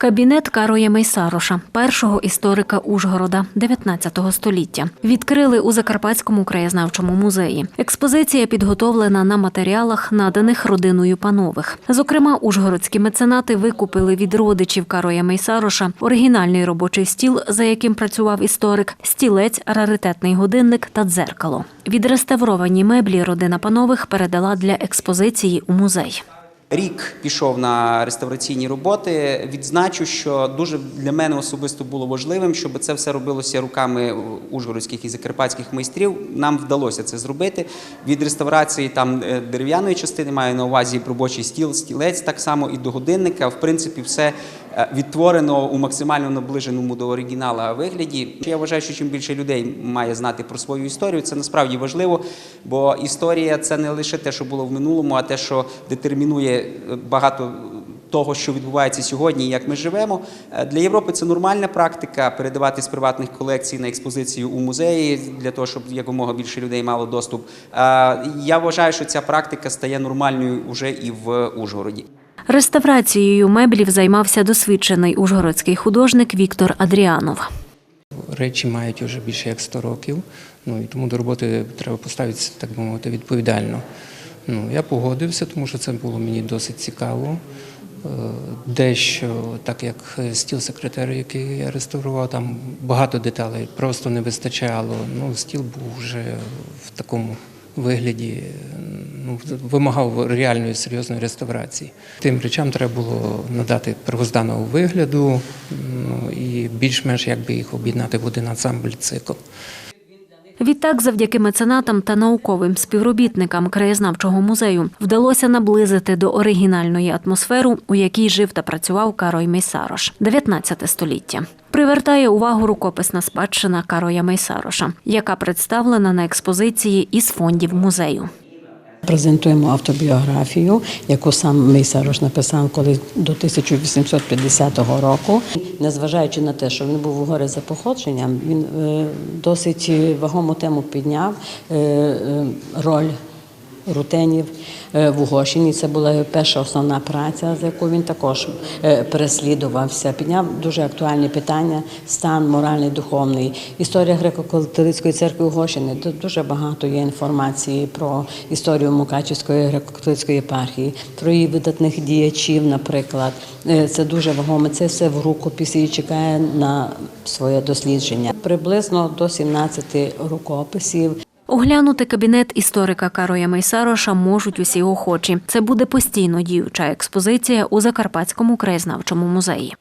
Кабінет Кароя Мейсароша, першого історика Ужгорода 19 століття, відкрили у Закарпатському краєзнавчому музеї. Експозиція підготовлена на матеріалах, наданих родиною панових. Зокрема, ужгородські меценати викупили від родичів Кароя Мейсароша оригінальний робочий стіл, за яким працював історик, стілець, раритетний годинник та дзеркало. Відреставровані меблі родина панових передала для експозиції у музей. Рік пішов на реставраційні роботи. Відзначу, що дуже для мене особисто було важливим, щоб це все робилося руками ужгородських і закарпатських майстрів. Нам вдалося це зробити. Від реставрації там е, дерев'яної частини маю на увазі робочий стіл, стілець, так само і до годинника. В принципі, все відтворено у максимально наближеному до оригінала вигляді. Я вважаю, що чим більше людей має знати про свою історію, це насправді важливо, бо історія це не лише те, що було в минулому, а те, що детермінує е, багато того, що відбувається сьогодні, і як ми живемо. Е, Для Європи це нормальна практика передавати з приватних колекцій на експозицію у музеї для того, щоб якомога більше людей мало доступ. Е, Я вважаю, що ця практика стає нормальною вже і в Ужгороді. Реставрацією меблів займався досвідчений ужгородський художник Віктор Адріанов. Речі мають вже більше як 100 років, ну і тому до роботи треба поставитися, так би мовити, відповідально. Ну, я погодився, тому що це було мені досить цікаво. Е, Дещо, так як стіл секретаря, який я реставрував, там багато деталей просто не вистачало. Ну, стіл був вже в такому вигляді, ну, вимагав реальної серйозної реставрації. Тим речам треба було надати первозданого вигляду ну, і більш-менш якби їх об'єднати в один ансамбль цикл. Відтак, завдяки меценатам та науковим співробітникам краєзнавчого музею вдалося наблизити до оригінальної атмосферу, у якій жив та працював Карой Мейсарош, 19 століття. Привертає увагу рукописна спадщина Кароя Мейсароша, яка представлена на експозиції із фондів музею. Презентуємо автобіографію, яку сам Мейсарош написав коли до 1850 року. Незважаючи на те, що він був у горі за походженням, він досить вагому тему підняв роль рутенів е, в Угорщині. Це була перша основна праця, за яку він також е, переслідувався. Підняв дуже актуальні питання: стан моральний, духовний, історія греко-католицької церкви Угорщини. Тут дуже багато є інформації про історію Мукачівської греко-католицької єпархії, про її видатних діячів, наприклад. Е, Це дуже вагоме. Це все в рукописі і чекає на своє дослідження. Приблизно до 17 рукописів. Оглянути кабінет історика Кароя Мейсароша можуть усі охочі. Це буде постійно діюча експозиція у Закарпатському краєзнавчому музеї.